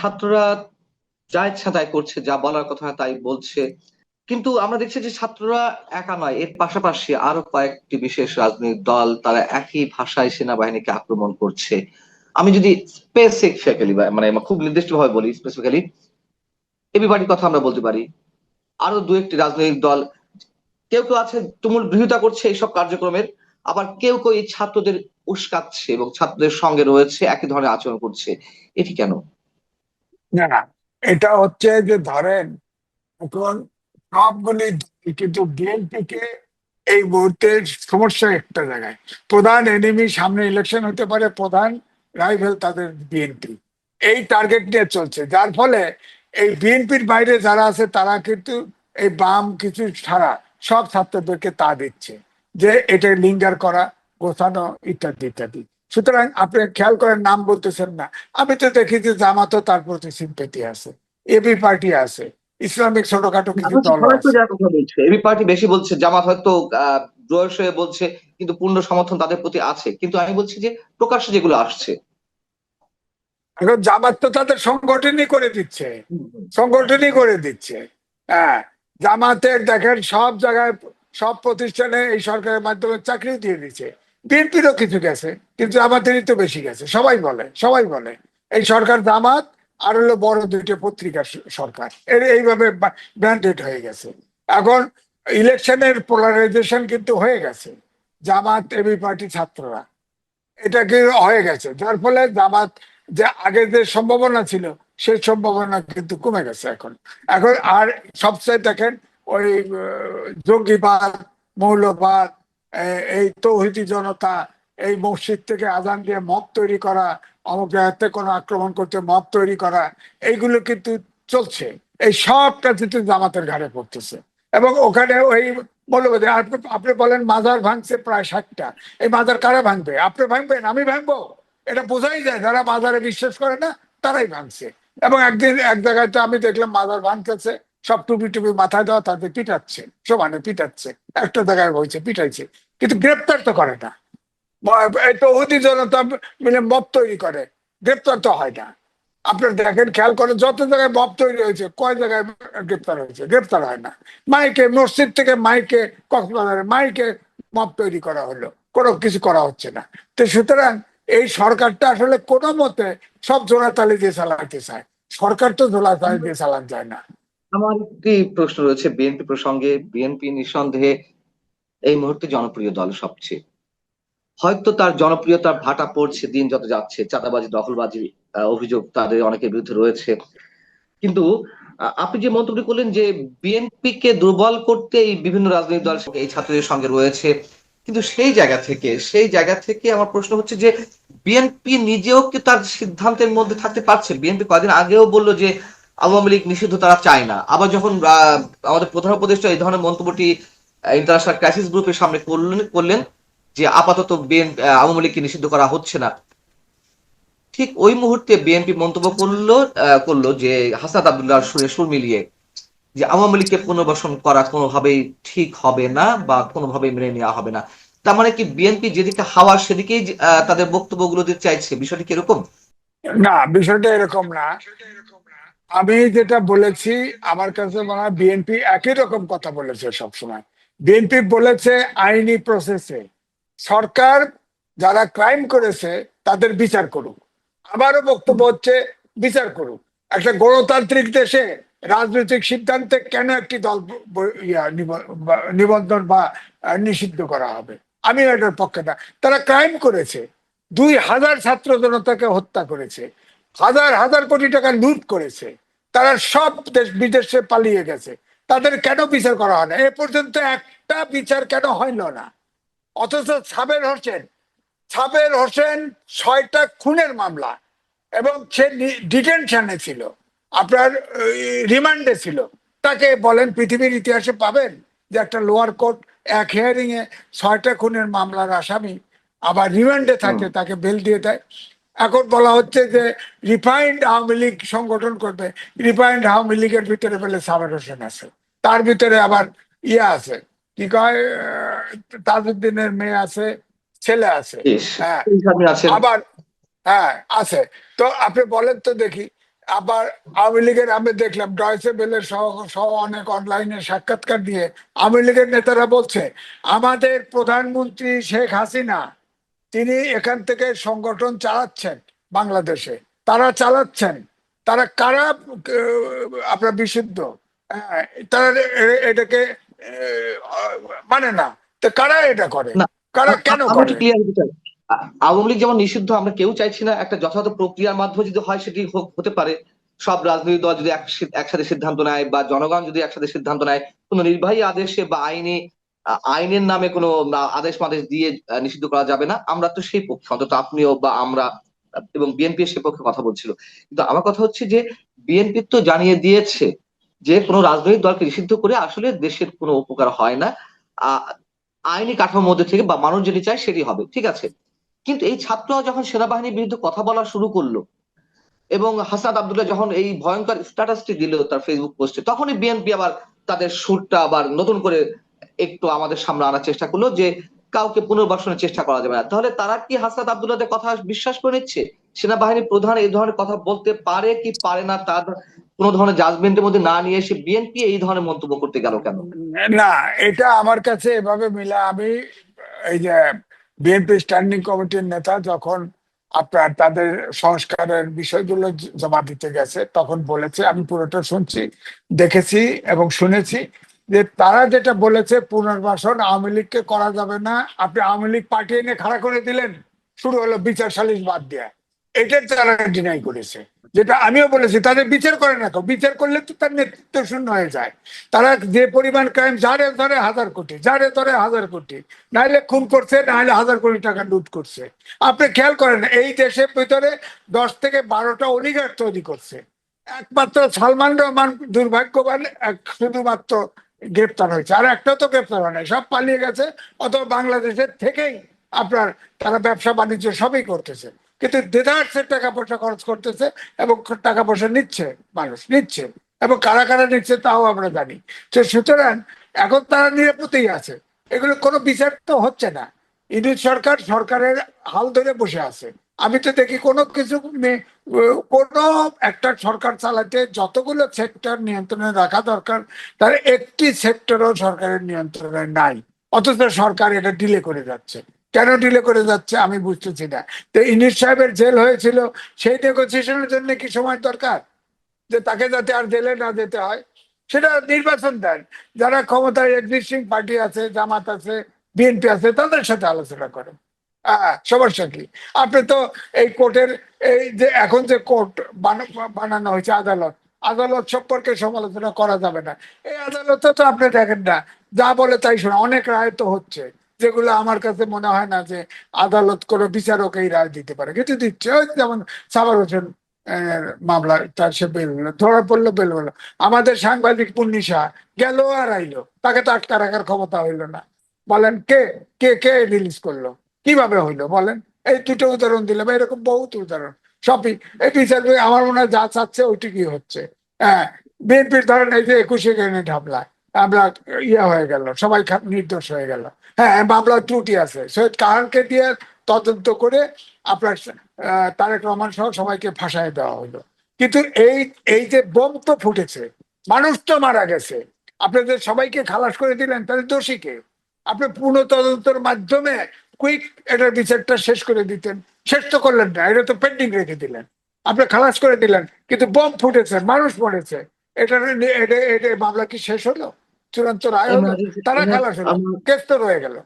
ছাত্ররা যা ইচ্ছা তাই করছে, যা বলার কথা তাই বলছে। কিন্তু আমরা দেখছি যে ছাত্ররা একা নয়, এর পাশাপাশি আরও কয়েকটি বিশেষ রাজনৈতিক দল তারা একই ভাষায় সেনাবাহিনীকে আক্রমণ করছে। আমি যদি স্পেসিফিক্যালি মানে খুব নির্দিষ্ট ভাবে বলি স্পেসিফিক্যালি এবি পার্টির কথা আমরা বলতে পারি। আরও দু একটি রাজনৈতিক দল, কেউ কেউ আছে তুমুল গৃহীতা করছে এইসব কার্যক্রমের, আবার কেউ কেউ এই ছাত্রদের উস্কাচ্ছে এবং ছাত্রদের সঙ্গে রয়েছে, একই ধরনের আচরণ করছে। এটি কেন? না না এটা হচ্ছে যে ধরেন, এখন সবগুলি কিন্তু বিএনপি কে এই মুহূর্তে সমস্যা একটা জায়গায়। প্রধান এনিমি সামনে ইলেকশন হতে পারে, প্রধান রাইভেল তাদের বিএনপি এই টার্গেট নিয়ে চলছে, যার ফলে এই বিএনপির বাইরে যারা আছে, তারা কিন্তু এই বাম কিছু ছাড়া সব ছাত্রদেরকে তা দিচ্ছে, যে এটা লিঙ্গার করা, গোছানো ইত্যাদি ইত্যাদি। সুতরাং আপনি খেয়াল করেন নাম বলতেছেন না। আমি তো দেখি যে জামাতও তার প্রতি সিম্পেথি আছে। এবি পার্টি আছে। ইসলামিক ছোটখাটো কিছু দল এবি পার্টি বেশি বলছে জামাত হয়তো জোয়ার হয়ে বলছে কিন্তু পূর্ণ সমর্থন তাদের প্রতি আছে। কিন্তু আমি বলছি যে প্রকাশ্যে যেগুলো আসছে। এখন জামাত তো তাদের সংগঠনই করে দিচ্ছে। সংগঠনই করে দিচ্ছে। হ্যাঁ জামাতের দেখেন সব জায়গায় সব প্রতিষ্ঠানে এই সরকারের মাধ্যমে চাকরি দিয়ে দিচ্ছে। বিএনপিরও কিছু গেছে, কিন্তু জামাতেরই তো বেশি গেছে। সবাই বলে সবাই বলে। এই সরকার জামাত আর হলো বড় দুইটা পত্রিকা স- সরকার। এর এইভাবে ব্র্যান্ডেড হয়ে গেছে। এখন ইলেকশনের পোলারাইজেশন কিন্তু হয়ে গেছে। জামাত এবি পার্টি ছাত্ররা। এটা কি হয়ে গেছে? যার ফলে জামাত যে আগে যে সম্ভাবনা ছিল, সেই সম্ভাবনা কিন্তু কমে গেছে এখন। এখন আর সবচেয়ে দেখেন ওই জঙ্গিবাদ, মৌলবাদ এই তৌহিদি জনতা এই মসজিদ থেকে আজান দিয়ে মব তৈরি করা অমুক জায়গাতে কোনো আক্রমণ করতে মব তৈরি করা, এইগুলো কিন্তু চলছে। এই সবটা কিন্তু জামাতের ঘাড়ে পড়তেছে। এবং ওখানে ওই মৌলবাদী আপনি বলেন মাজার ভাঙছে প্রায় ষাটটা। এই মাজার কারা ভাঙবে? আপনি ভাঙবেন, আমি ভাঙবো। এটা বোঝাই যায়, যারা মাজারে বিশ্বাস করে না, তারাই ভাঙছে। এবং একদিন এক জায়গায় তো আমি দেখলাম মাজার ভাঙতেছে। সব টুপি টুপি মাথায় দেওয়া তাদের পিটাচ্ছে, সমানে পিটাচ্ছে, একটা জায়গায় হয়েছে পিটাইছে। কিন্তু গ্রেপ্তার তো করে না। অতি জনতা মিলে মব তৈরি করে, গ্রেপ্তার তো হয় না। আপনার দেখেন, খেয়াল করেন, যত জায়গায় মব তৈরি হয়েছে, কয় জায়গায় গ্রেপ্তার হয়েছে? গ্রেপ্তার হয় না। মাইকে, মসজিদ থেকে মাইকে, কক্সবাজারে মাইকে মব তৈরি করা হলো। কোনো কিছু করা হচ্ছে না। তো সুতরাং এই সরকারটা আসলে কোনো মতে সব জোড়াতালি দিয়ে চালাতে চায়। সরকার তো জোড়াতালি দিয়ে চালান যায় না। আমার একটি প্রশ্ন রয়েছে বিএনপি প্রসঙ্গে। বিএনপি নিঃসন্দেহে এই মুহূর্তে জনপ্রিয় দল সবচেয়ে। হয়তো তার জনপ্রিয়তার ভাটা পড়ছে, দিন যত যাচ্ছে, চাঁদাবাজি দখলবাজি অভিযোগ তাদের অনেকের বিরুদ্ধে রয়েছে। কিন্তু আপনি যে মন্তব্য করলেন যে বিএনপি কে দুর্বল করতে এই বিভিন্ন রাজনৈতিক দল এই ছাত্রদের সঙ্গে রয়েছে, কিন্তু সেই জায়গা থেকে, সেই জায়গা থেকে আমার প্রশ্ন হচ্ছে যে বিএনপি নিজেও কি তার সিদ্ধান্তের মধ্যে থাকতে পারছে? বিএনপি কয়েকদিন আগেও বলল যে আওয়ামী লীগ নিষিদ্ধ তারা চায় না। আবার যখন আমাদের প্রধান উপদেষ্টা এই ধরনের মন্তব্যটি ইন্টারন্যাশনাল ক্রাইসিস গ্রুপের সামনে করলেন করলেন যে আপাতত বিএনপি আওয়ামী লীগকে নিষিদ্ধ করা হচ্ছে না। ঠিক ওই মুহূর্তে বিএনপি মন্তব্য করল করল যে হাসান আব্দুল্লাহ সুরে সুর মিলিয়ে যে আওয়ামী লীগকে পুনর্বাসন করা কোনোভাবেই ঠিক হবে না বা কোনোভাবেই মেনে নেওয়া হবে না। তার মানে কি বিএনপি যেদিকে হাওয়া সেদিকেই তাদের বক্তব্যগুলো দিতে চাইছে? বিষয়টি কীরকম না, বিষয়টা এরকম না। আমি যেটা বলেছি, আমার কাছে মনে হয় বিএনপি একই রকম কথা বলেছে সবসময়। বিএনপি বলেছে আইনি প্রসেসে সরকার যারা ক্রাইম করেছে, তাদের বিচার করুক। আমারও বক্তব্য হচ্ছে, বিচার করুক। একটা গণতান্ত্রিক দেশে রাজনৈতিক সিদ্ধান্তে কেন একটি দল নিবন্ধন বা নিষিদ্ধ করা হবে? আমি এটার পক্ষে না। তারা ক্রাইম করেছে। দুই হাজার ছাত্র জনতাকে হত্যা করেছে। হাজার হাজার কোটি টাকা লুট করেছে। তারা সব দেশ বিদেশে পালিয়ে গেছে। তাদের কেন বিচার করা হয় না? এ পর্যন্ত একটা বিচার কেন হইল না? অথচ সাবের হোসেন সাবের হোসেন ছয়টা খুনের মামলা এবং সে ডিটেনশনে ছিল। আপনার রিমান্ডে ছিল। তাকে বলেন পৃথিবীর ইতিহাসে পাবেন যে একটা লোয়ার কোর্ট এক হিয়ারিং এ ছয়টা খুনের মামলার আসামি আবার রিমান্ডে থাকে তাকে বেল দিয়ে দেয়। এখন বলা হচ্ছে যে রিফাইন্ড আওয়ামী লীগ সংগঠন করবে। রিফাইন্ড আওয়ামী লীগের ভিতরে বলে সাবের হোসেন আছে। তার ভিতরে আবার ইয়ে আছে। কি কয় তাজউদ্দিনের মেয়ে আছে ছেলে আছে। হ্যাঁ। আবার হ্যাঁ আছে। তো আপনি বলেন তো দেখি আবার আওয়ামী লীগের আমি দেখলাম ডয়সে বেলের সহ সহ অনেক অনলাইনে সাক্ষাৎকার দিয়ে আওয়ামী লীগের নেতারা বলছে আমাদের প্রধানমন্ত্রী শেখ হাসিনা তিনি এখান থেকে সংগঠন চালাচ্ছেন বাংলাদেশে। তারা চালাচ্ছেন। তারা কারা আপনার বিশুদ্ধ? হ্যাঁ, তারা এটাকে মানে না। তো কারা এটা করে? কারা কেন করে? আওয়ামী লীগ যেমন নিষিদ্ধ আমরা কেউ চাইছি না একটা যথাযথ প্রক্রিয়ার মাধ্যমে যদি হয় সেটি হোক- হতে পারে। সব রাজনৈতিক দল যদি একসাথে সিদ্ধান্ত নেয় বা জনগণ যদি একসাথে সিদ্ধান্ত নেয় কোনো নির্বাহী আদেশে বা আইনে আইনের নামে কোনো আদেশ মাদেশ দিয়ে নিষিদ্ধ করা যাবে না। আমরা তো সেই পক্ষে, অন্তত আপনিও বা আমরা, এবং বিএনপি সে পক্ষে কথা বলছিল। কিন্তু আমার কথা হচ্ছে যে বিএনপি তো জানিয়ে দিয়েছে যে, কোনো রাজনৈতিক দলকে নিষিদ্ধ করে আসলে দেশের কোনো উপকার হয় না। আইনি কাঠামোর মধ্যে থেকে বা মানুষ যেটি চায় সেটি হবে, ঠিক আছে? কিন্তু এই ছাত্ররা যখন সেনাবাহিনীর বিরুদ্ধে কথা বলা শুরু করল, এবং হাসান আব্দুল্লাহ যখন এই ভয়ঙ্কর স্ট্যাটাসটি দিল তার ফেসবুক পোস্টে তখনই বিএনপি আবার তাদের সুরটা আবার নতুন করে একটু আমাদের সামনে আনার চেষ্টা করল যে কাউকে পুনর্বাসনের চেষ্টা করা যাবে না। তাহলে তারা কি হাসান আব্দুল্লাহদের কথা বিশ্বাস করে নিচ্ছে? সেনাবাহিনী প্রধান এই ধরনের কথা বলতে পারে কি পারে না তার কোনো ধরনের জাজমেন্টের মধ্যে না নিয়ে এসে বিএনপি এই ধরনের মন্তব্য করতে গেল কেন? না, এটা আমার কাছে এভাবে মিলা, আমি এই যে বিএনপি স্ট্যান্ডিং কমিটির নেতা যখন আপনার তাদের সংস্কারের বিষয়গুলো জমা দিতে গেছে, তখন বলেছে, আমি পুরোটা শুনছি, দেখেছি এবং শুনেছি। যে তারা যেটা বলেছে পুনর্বাসন আওয়ামী লীগকে করা যাবে না, আপনি আওয়ামী লীগ পার্টি এনে খাড়া করে দিলেন, শুরু হলো বিচার সালিশ বাদ দেয়া। এটার তারা ডিনাই করেছে। যেটা আমিও বলেছি, তাদের বিচার করে না। বিচার করলে তো তার নেতৃত্ব শূন্য হয়ে যায়। তারা যে পরিমাণ ক্রাইম যারে ধরে হাজার কোটি, যারে ধরে হাজার কোটি। নাহলে খুন করছে নাহলে হাজার কোটি টাকা লুট করছে। আপনি খেয়াল করেন, এই দেশের ভিতরে দশ থেকে বারোটা অলিগার তৈরি করছে। একমাত্র সালমান রহমান দুর্ভাগ্যবান শুধুমাত্র গ্রেপ্তার হয়েছে। আর একটা তো গ্রেপ্তার হয় সব পালিয়ে গেছে, অথবা বাংলাদেশের থেকেই আপনার তারা ব্যবসা বাণিজ্য সবই করতেছে। কিন্তু দেদার্সের টাকা পয়সা খরচ করতেছে এবং টাকা পয়সা নিচ্ছে, মানুষ নিচ্ছে, এবং কারা কারা নিচ্ছে তাও আমরা জানি। তো সুতরাং এখন তারা নিরাপত্তেই আছে। এগুলো কোনো বিচার তো হচ্ছে না। ইউনিট সরকার সরকারের হাল ধরে বসে আছে। আমি তো দেখি কোনো কিছু কোনো একটা সরকার চালাতে যতগুলো সেক্টর নিয়ন্ত্রণে রাখা দরকার, তার একটি সেক্টরও সরকারের নিয়ন্ত্রণে নাই। অথচ সরকার এটা ডিলে করে যাচ্ছে। কেন ডিলে করে যাচ্ছে আমি বুঝতেছি না। তো ইনিস সাহেবের জেল হয়েছিল, সেই নেগোসিয়েশনের জন্য কি সময় দরকার? যে তাকে যাতে আর জেলে না যেতে হয়। সেটা নির্বাচন দেন। যারা ক্ষমতায় এক্সিস্টিং পার্টি আছে, জামাত আছে বিএনপি আছে, তাদের সাথে আলোচনা করেন। হ্যাঁ সমস্যা কি? আপনি তো এই কোর্টের এই যে এখন যে কোর্ট বানানো হয়েছে আদালত আদালত সম্পর্কে সমালোচনা করা যাবে না। এই আদালতে তো আপনি দেখেন না, যা বলে তাই শোনা, অনেক রায় তো হচ্ছে, যেগুলো আমার কাছে মনে হয় না যে আদালত কোনো বিচারক এই রায় দিতে পারে। কিন্তু দিচ্ছে, ওই যেমন সাবার হোসেন মামলা, তার সে বেল হলো, ধরা পড়ল বেল হলো। আমাদের সাংবাদিক পুন্নিশা গেল আর আইলো, তাকে তো আটকা রাখার ক্ষমতা হইল না। বলেন কে কে কে রিলিজ করল? কীভাবে হইল বলেন? এই দুটো উদাহরণ দিলাম, এরকম বহুত উদাহরণ। সবই, এই বিচার আমার মনে হয় যা চাচ্ছে ওইটুকুই হচ্ছে। হ্যাঁ বিএনপির ধরেন এই যে একুশে গ্রেনেড হামলা আমরা ইয়ে হয়ে গেল, সবাই নির্দোষ হয়ে গেল। হ্যাঁ মামলার ত্রুটি আছে। সৈয়দ কাহারকে দিয়ে তদন্ত করে আপনার তারেক রহমান সহ সবাইকে ফাঁসায় দেওয়া হলো। কিন্তু এই এই যে বোম তো ফুটেছে, মানুষ তো মারা গেছে। আপনাদের সবাইকে খালাস করে দিলেন, তাহলে দোষী কে? আপনি পূর্ণ তদন্তের মাধ্যমে কুইক এটার বিচারটা শেষ করে দিতেন। শেষ তো করলেন না এটা তো পেন্ডিং রেখে দিলেন। আপনি খালাস করে দিলেন কিন্তু বোম ফুটেছে মানুষ মরেছে। এটা মামলা কি শেষ হলো? চূড়ান্ত রায় হলো? তারা খালাস হলো। কেস তো রয়ে গেল।